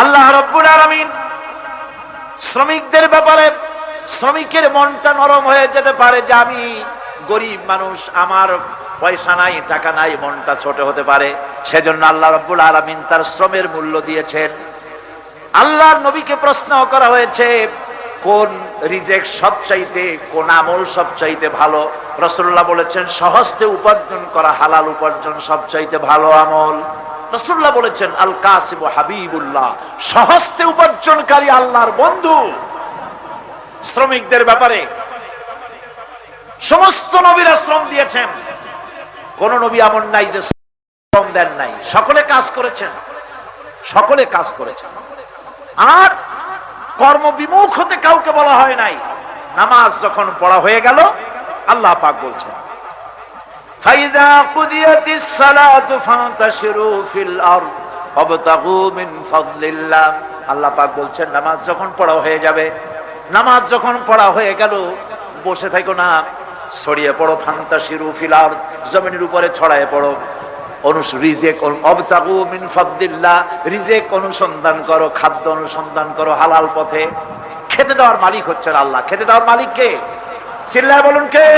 আল্লাহ রব্বুল আলামিন শ্রমিকদের ব্যাপারে শ্রমিকের মনটা নরম হয়ে যেতে পারে যে আমি গরিব মানুষ, আমার পয়সা নাই, টাকা নাই, মনটা ছোট হতে পারে। সেজন্য আল্লাহ রব্বুল আলামিন তার শ্রমের মূল্য দিয়েছেন। আল্লাহর নবীকে প্রশ্ন করা হয়েছে, কোন রিজেক্ট সবচাইতে, কোন আমল সবচাইতে ভালো? রসুল্লাহ বলেছেন, সহজতে উপার্জন করা হালাল উপার্জন সবচাইতে ভালো আমল। রসুল্লাহ বলেছেন আল কাসিম হাবিবুল্লাহ সহজতে উপার্জনকারী আল্লাহর বন্ধু। শ্রমিকদের ব্যাপারে সমস্ত নবীরা শ্রম দিয়েছেন। কোন নবী এমন নাই যে শ্রম দেন নাই। সকলে কাজ করেছেন। সকলে কাজ করেছেন। আর কর্মবিমুখ হতে কাউকে বলা হয় নাই। নামাজ যখন পড়া হয়ে গেল, আল্লাহ পাক বলছেন আল্লাহ পাক বলছেন, নামাজ যখন পড়া হয়ে যাবে, নামাজ যখন পড়া হয়ে গেল, বসে থাকো না, ছড়িয়ে পড়ো, ফান্তাশিরু ফিল আরদ, জমিনের উপরে ছড়ায় পড়ো। অনুসন্ধান করো, খাদ্য অনুসন্ধান করো, হালাল পথে। খেতে দেওয়ার মালিক হচ্ছেন আল্লাহ। খেতে দেওয়ার মালিক কে? বলুন কে?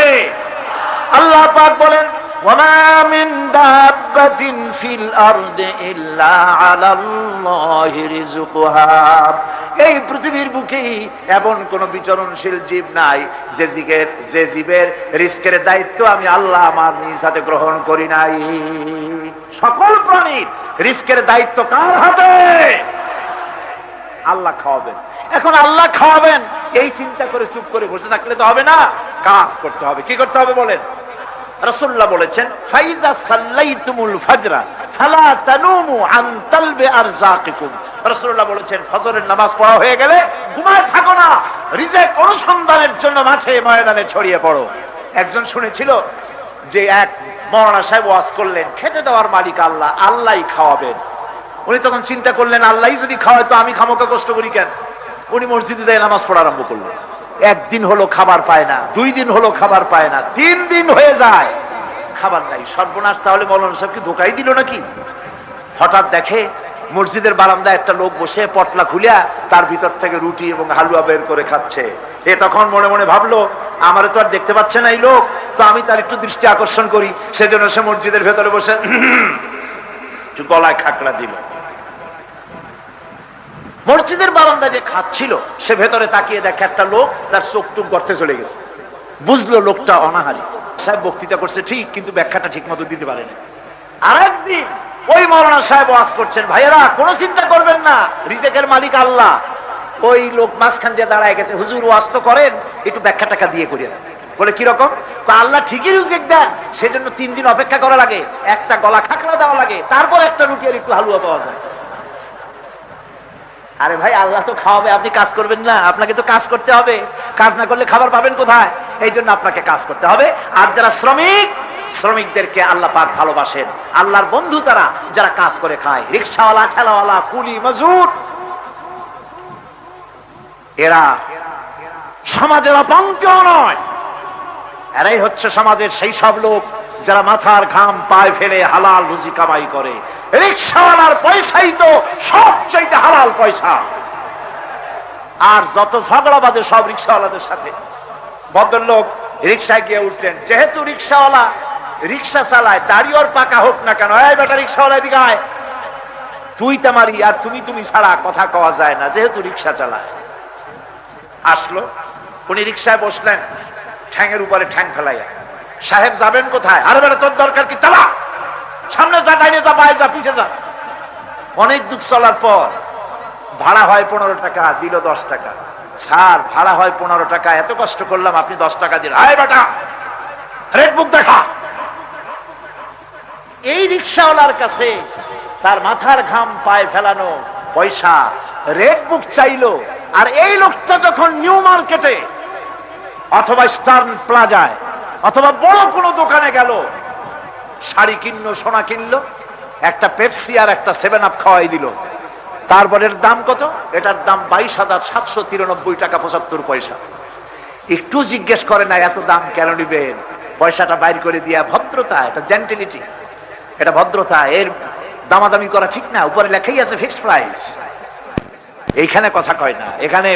আল্লাহ পাক বলেন وما من دابة في الأرض إلا على الله رزقها এই পৃথিবীর বুকে এমন কোন বিচরণশীল জীব নাই যে জীবের যে জীবের রিস্কের দায়িত্ব আমি আল্লাহ আমার নিজ হাতে গ্রহণ করি নাই সকল প্রাণীর রিস্কের দায়িত্ব কার হাতে আল্লাহ খাওয়াবেন এখন আল্লাহ খাওয়াবেন এই চিন্তা করে চুপ করে বসে থাকলে তো হবে না কাজ করতে হবে কি করতে হবে বলেন রসুল্লাহ বলেছেন ফাইদা ফাজরা, ফালা তানুমু বলেছেন, ফজরের নামাজ পড়া হয়ে গেলে ঘুমায় থাকো না অনুসন্ধানের জন্য মাঠে ময়দানে ছড়িয়ে পড়ো। একজন শুনেছিল যে এক সাহেব ওয়াজ করলেন, খেতে দেওয়ার মালিক আল্লাহ, আল্লাহই খাওয়াবেন। উনি তখন চিন্তা করলেন, আল্লাহই যদি খাওয়ায় তো আমি খামোকা কষ্ট করি কেন? উনি মসজিদে যাই নামাজ পড়া আরম্ভ করলেন। একদিন হলো খাবার পায় না, দুই দিন হলো খাবার পায় না, তিন দিন হয়ে যায়। খাবার নাই। সর্বনাশ তাহলে মৌলানা সাহেব কি ধোকাই দিল নাকি? হঠাৎ দেখে মসজিদের বারান্দায় একটা লোক বসে পটলা খুলিয়া তার ভিতর থেকে রুটি এবং হালুয়া বের করে খাচ্ছে। এ তখন মনে মনে ভাবলো, আমারে তো আর দেখতে পাচ্ছে না এই লোক। তো আমি তার একটু দৃষ্টি আকর্ষণ করি। সেজন্য সে মসজিদের ভেতরে বসে গলায় খাকড়া দিল। মসজিদের বারান্দা যে খাচ্ছিল সে ভেতরে তাকিয়ে দেখে একটা লোক তার চোখ টুক গর্তে চলে গেছে। বুঝলো লোকটা অনাহারি। সাহেব বক্তৃতা করছে, ঠিক, কিন্তু ব্যাখ্যাটা ঠিক মতো দিতে পারেনি। আর একদিন ওই মৌলানা সাহেব ওয়াজ করছেন, ভাইয়েরা, কোনো চিন্তা করবেন না, রিজেকের মালিক আল্লাহ। ওই লোক মাঝখান দিয়ে দাঁড়ায় গেছে, হুজুর, ওয়াজ তো করেন, একটু ব্যাখ্যা টাকা দিয়ে করিয়ে দেন। বলে কীরকম আল্লাহ ঠিকই রিজেক দেন, সেজন্য তিন দিন অপেক্ষা করা লাগে, একটা গলা খাকড়া দেওয়া লাগে, তারপর একটা রুটি আর একটু হালুয়া পাওয়া যায়। আরে ভাই, আল্লাহ তো খাওয়াবে, আপনি কাজ করবেন না। আপনাকে তো কাজ করতে হবে। কাজ না করলে খাবার পাবেন কোথায়? এই জন্য আপনাকে কাজ করতে হবে। আর যারা শ্রমিক, শ্রমিকদেরকে আল্লাহ পাক ভালোবাসেন। আল্লাহর বন্ধু তারা, যারা কাজ করে খায়। রিক্সাওয়ালা, ঠেলাওয়ালা, কুলি, মজুর। এরা সমাজের অপঙ্কেও নয়। এরাই হচ্ছে সমাজের সেই সব লোক যারা মাথার ঘাম পায়ে ফেলে হালাল রুজি কামাই করে। রিক্সাওয়ালার পয়সাই তো সবচাইতে হালাল পয়সা। আর যত ঝগড়া বাঁধে সব রিক্সাওয়ালাদের সাথে। ভদ্রলোক রিক্সায় গিয়ে উঠলেন, যেহেতু রিক্সাওয়ালা রিক্সা চালায়, তারই ওর পাকা হোক না কেন? এই বেটা রিক্সাওয়ালা এদিকে আয়। তুই তামারি আর তুমি তুমি ছাড়া কথা কওয়া যায় না, যেহেতু রিক্সা চালায়। আসলো, উনি রিক্সায় বসলেন ঠ্যাংয়ের উপরে ঠ্যাং ফেলাইয়া। সাহেব, যাবেন কোথায়? আরে বেটা, তোর দরকার কি? চালা! সামনে যা, ডাইনে যা বাইরে যা, পিছে যা। অনেক দূর চলার পর ভাড়া হয় পনেরো টাকা, দিল দশ টাকা। স্যার, ভাড়া হয় পনেরো টাকা, এত কষ্ট করলাম, আপনি দশ টাকা দিলেন। আয় বেটা, রেড বুক দেখা। এই রিক্সাওয়ালার কাছে তার মাথার ঘাম পায়ে ফেলানো পয়সা রেড বুক চাইলো। আর এই লোকটা যখন নিউ মার্কেটে অথবা স্টার্ন প্লাজায় অথবা বড় কোনো দোকানে গেল শাড়ি কিনলো, সোনা কিনলো, একটা পেপসি আর একটা সেভেন আপ খাওয়াই দিল। তারপরের দাম কত? এটার দাম বাইশ হাজার সাতশো তিরানব্বই টাকা পঁচাত্তর পয়সা। একটু জিজ্ঞেস করে না, এত দাম কেন নিবেন? পয়সাটা বাইর করে দিয়া, ভদ্রতা, এটা জেন্টিলিটি এটা ভদ্রতা, এর দামাদামি করা ঠিক না, উপরে লেখাই আছে ফিক্সড প্রাইস এইখানে কথা কয় না, এখানে